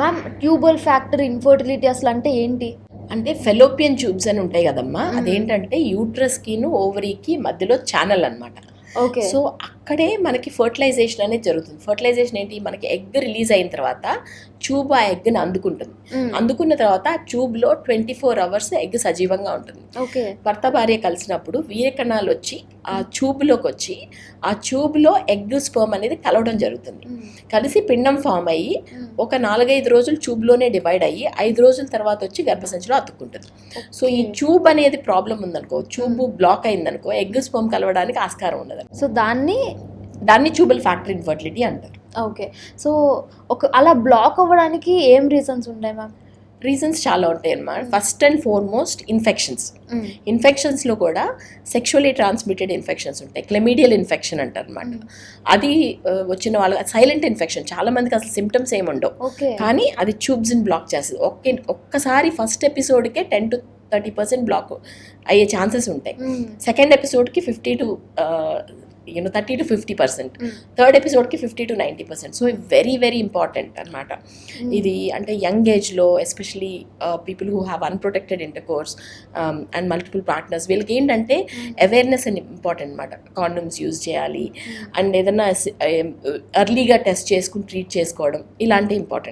Ma'am tubal factor infertility అసలు అంటే ఏంటి? అంటే ఫెలోపియన్ ట్యూబ్స్ అని ఉంటాయి కదమ్మా. అదేంటంటే యూట్రస్కిను ఓవరీకి మధ్యలో ఛానల్ అన్నమాట. ఓకే. సో అక్కడే మనకి ఫర్టిలైజేషన్ అనేది జరుగుతుంది. ఫర్టిలైజేషన్ ఏంటి? మనకి ఎగ్ రిలీజ్ అయిన తర్వాత ట్యూబ్ ఆ ఎగ్ని అందుకుంటుంది. అందుకున్న తర్వాత ఆ ట్యూబ్లో ట్వంటీ ఫోర్ అవర్స్ ఎగ్ సజీవంగా ఉంటుంది. ఓకే. భర్త భార్య కలిసినప్పుడు వీరకణాలు వచ్చి ఆ ట్యూబ్లోకి వచ్చి ఆ ట్యూబ్లో ఎగ్ స్పర్మ్ అనేది కలవడం జరుగుతుంది. కలిసి పిండం ఫామ్ అయ్యి ఒక నాలుగైదు రోజులు ట్యూబ్లోనే డివైడ్ అయ్యి ఐదు రోజుల తర్వాత వచ్చి గర్భసంచిలో అతుక్కుంటుంది. సో ఈ ట్యూబ్ అనేది ప్రాబ్లం ఉందనుకో ట్యూబ్ బ్లాక్ అయిందనుకో ఎగ్ స్పర్మ్ కలవడానికి ఆస్కారం ఉండదు. సో దాన్ని దాన్ని ట్యూబల్ ఫ్యాక్టరీ ఇన్ఫర్టిలిటీ అంటారు. ఓకే. సో ఒక అలా బ్లాక్ అవ్వడానికి ఏం రీజన్స్ ఉంటాయి మ్యామ్? రీజన్స్ చాలా ఉంటాయి అన్నమాట ఫస్ట్ అండ్ ఫార్మోస్ట్ ఇన్ఫెక్షన్స్ ఇన్ఫెక్షన్స్లో కూడా సెక్షువలీ ట్రాన్స్మిటెడ్ ఇన్ఫెక్షన్స్ ఉంటాయి. క్లెమీడియల్ ఇన్ఫెక్షన్ అంటారు అనమాట అది వచ్చిన వాళ్ళ సైలెంట్ ఇన్ఫెక్షన్ చాలా మందికి అసలు సిమ్టమ్స్ ఏమి ఉండవు. కానీ అది ట్యూబ్స్ని బ్లాక్ చేస్తుంది. ఒకే ఒక్కసారి first ఎపిసోడ్కే ten to thirty percent block అయ్యే ఛాన్సెస్ ఉంటాయి. Second ఎపిసోడ్కి fifty to you know thirty to fifty percent third ఎపిసోడ్కి fifty to ninety percent so very very important అనమాట ఇది అంటే యంగ్ ఏజ్లో especially people who have unprotected intercourse and multiple partners వీళ్ళకి ఏంటంటే awareness అని important అనమాట condoms use చేయాలి. And ఏదైనా ఎర్లీగా టెస్ట్ చేసుకుని ట్రీట్ చేసుకోవడం ఇలాంటి ఇంపార్టెంట్